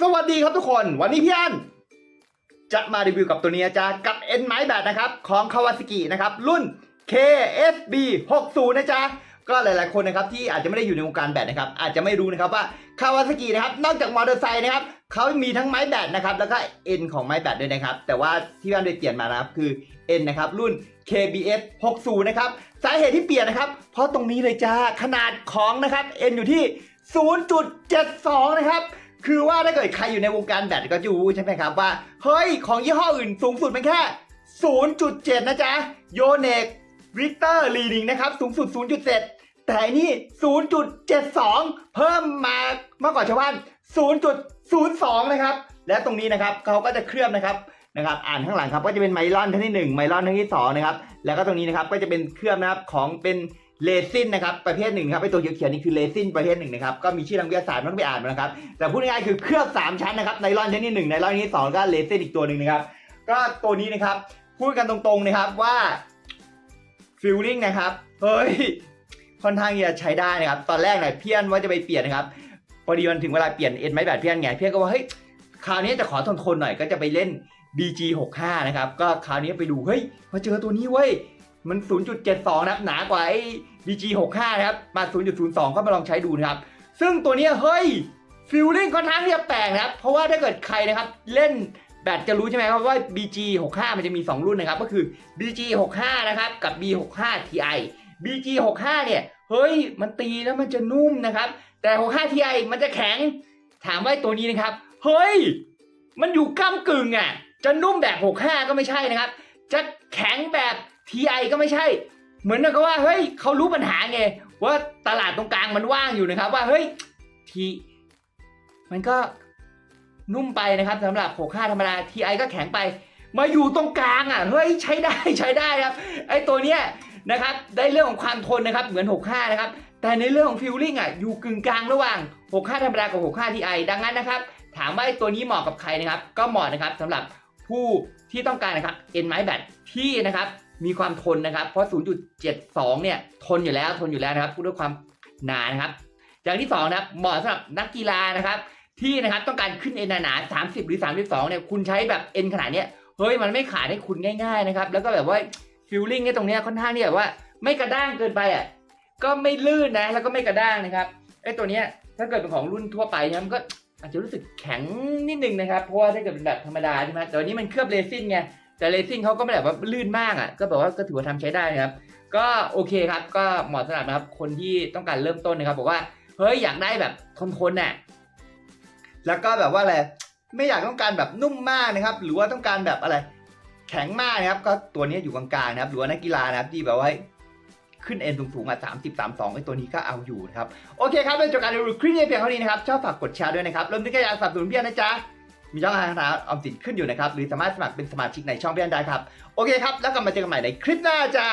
สวัสดีครับทุกคน วันนี้พี่อันจะมารีวิวกับตัวนี้นะจ๊ะกับเอ็นไม้แบตนะครับ ของคาวา a กินะครับ รุ่น KSB 60นะจ๊ะก็หลายๆคนนะครับที่อาจจะไม่ได้อยู่ในวงการแบตนะครับอาจจะไม่รู้นะครับว่าคาวา a กินะครับนอกจากมอเตอร์ไซค์นะครับเขามีทั้งไม้แบตนะครับแล้วก็เอ็นของไม้แบตด้วยนะครับแต่ว่าที่พี่อันได้เปลี่ยนมานะครับคือเอ็นนะครับรุ่น KBS 60นะครับสาเหตุที่เปลี่ยนนะครับ เพราะตรงนี้เลยจ้าขนาดของนะครับเอ็นอยู่ที่ 0.72 นะครับ คือว่าถ้าเกิดใครอยู่ในวงการแบตก็จะรู้ใช่ไหมครับว่า เฮ้ย ของยี่ห้ออื่นสูงสุดมันแค่ 0.7 นะจ๊ะ โยเนกริเตอร์รีดิงนะครับ สูงสุด 0.7 แต่นนี่ 0.72 เพิ่มมามากกว่าชาวบ้าน 0.02 นะครับ และตรงนี้นะครับเขาก็จะเคลือบนะครับนะครับอ่านข้างหลังครับก็จะเป็นไมลอนทั้งที่ 1 ไมลอนทั้งที่2นะครับแล้วก็ตรงนี้นะครับก็จะเป็นเคลือบนะครับของเป็น เลซินนะครับประเภทหนึ่งครับไอตัวเขียวๆนี่คือเลซินประเภทหนึ่งนะครับก็มีชื่อทางวิทยาศาสตร์ไม่ต้องไปอ่านมันนะครับแต่พูดง่ายๆคือเคลือบ3ชั้นนะครับไนลอนชั้นที่1ไนลอนชั้นที่2ก็เลซินอีกตัวหนึ่งนะครับก็ตัวนี้นะครับพูดกันตรงๆนะครับว่าฟิลลิ่งนะครับเฮ้ยค่อนข้างจะใช้ได้นะครับตอนแรกเนี่ยเพี้ยนว่าจะไปเปลี่ยนนะครับพอดีมันถึงเวลาเปลี่ยนเอ็นไม้แบตเพี้ยนไงเพี้ยนก็ว่าเฮ้ยคราวนี้จะขอทนทนๆหน่อยก็จะไปเล่น BG 65 นะครับก็คราวนี้ไปดูเฮ้ยมาเจอตัวนี้เว้ย มัน 0.72 นะครับ หนากว่าไอ้ BG 65 นะครับ มา 0.02 ก็มาลองใช้ดูนะครับ ซึ่งตัวเนี้ยเฮ้ยฟิลลิ่งค่อนข้างที่จะแปลกนะครับ เพราะว่าถ้าเกิดใครนะครับเล่นแบตจะรู้ใช่ไหมครับว่า BG 65 มันจะมี 2 รุ่นนะครับ ก็คือ BG 65 นะครับ กับ B 65 Ti BG 65 เนี่ย เฮ้ย มันตีแล้วมันจะนุ่มนะครับ แต่ 65 Ti มันจะแข็ง ถามว่าตัวนี้นะครับ เฮ้ย มันอยู่ก้ากึ่งอะ จะนุ่มแบบ 65 ก็ไม่ใช่นะครับ จะแข็งแบบ Ti ก็ไม่ใช่ เหมือนกับว่าเฮ้ยเขารู้ปัญหาไง ว่าตลาดตรงกลางมันว่างอยู่นะครับ ว่าเฮ้ยทีมันก็นุ่มไปนะครับสำหรับ65ธรรมดา TI ก็แข็งไป มาอยู่ตรงกลางอะเฮ้ยใช้ได้ใช้ได้ครับไอตัวเนี้ยนะครับได้เรื่องของความทนนะครับเหมือน 65 นะครับ แต่ในเรื่องของฟิลลิ่งอะอยู่กึ่งกลางระหว่าง 65 ธรรมดากับ 65 TI ดังนั้นนะครับ ถามว่าไอตัวนี้เหมาะกับใครนะครับ ก็เหมาะนะครับสำหรับผู้ที่ต้องการนะครับเอ็นไม้แบตที่นะครับ มีความทนนะครับ เพราะ 0.72 เนี่ยทนอยู่แล้วทนอยู่แล้วนะครับพูดด้วยความหนานะครับ อย่างที่สองนะครับเหมาะสำหรับนักกีฬานะครับ ที่นะครับต้องการขึ้นเอ็นหนา30 หรือ 32 เนี่ยคุณใช้แบบเอ็นขนาดเนี้ยเฮ้ยมันไม่ขาดให้คุณง่าย ๆนะครับ แล้วก็แบบว่าฟิลลิ่งเนี่ยตรงเนี้ยค่อนข้างที่แบบว่า ไม่กระด้างเกินไปอะก็ไม่ลื่นนะแล้วก็ไม่กระด้างนะครับไอ้ตัวเนี้ยถ้าเกิดเป็นของรุ่นทั่วไปนะมันก็อาจจะรู้สึกแข็งนิดนึงนะครับ เพราะว่าถ้าเกิดเป็นแบบธรรมดาใช่ไหมแต่วันนี้มันเคลือบเรซินไง แต่เรซินเขาก็ไม่ได้แบบว่าลื่นมากอะก็แบบว่าก็ถือว่าทำใช้ได้นะครับ ก็โอเคครับก็เหมาะสำหรับนะครับคนที่ต้องการเริ่มต้นนะครับบอกว่าเฮ้ยอยากได้แบบทนๆน่ะแล้วก็แบบว่าอะไรไม่อยากต้องการแบบนุ่มมากนะครับ หรือว่าต้องการแบบอะไร แข็งมากนะครับ ก็ตัวนี้อยู่กลางๆนะครับ หรือว่านักกีฬานะครับที่แบบว่าขึ้นเอ็นสูงๆอะสามสิบสามสองไอ้ตัวนี้ก็เอาอยู่นะครับ โอเคครับเป็นจบการรีวิวคลิปนี้เพียงเท่านี้นะครับ ชอบฝากกดแชร์ด้วยนะครับรวมถึงก็อยากสนับสนุนพี่อันนะจ๊ะ มีช่องทางทางออมสินขึ้นอยู่นะครับ หรือสามารถสมัครเป็นสมาชิกในช่องพี่อันได้ครับ โอเคครับ แล้วกลับมาเจอกันใหม่ในคลิปหน้าจ้า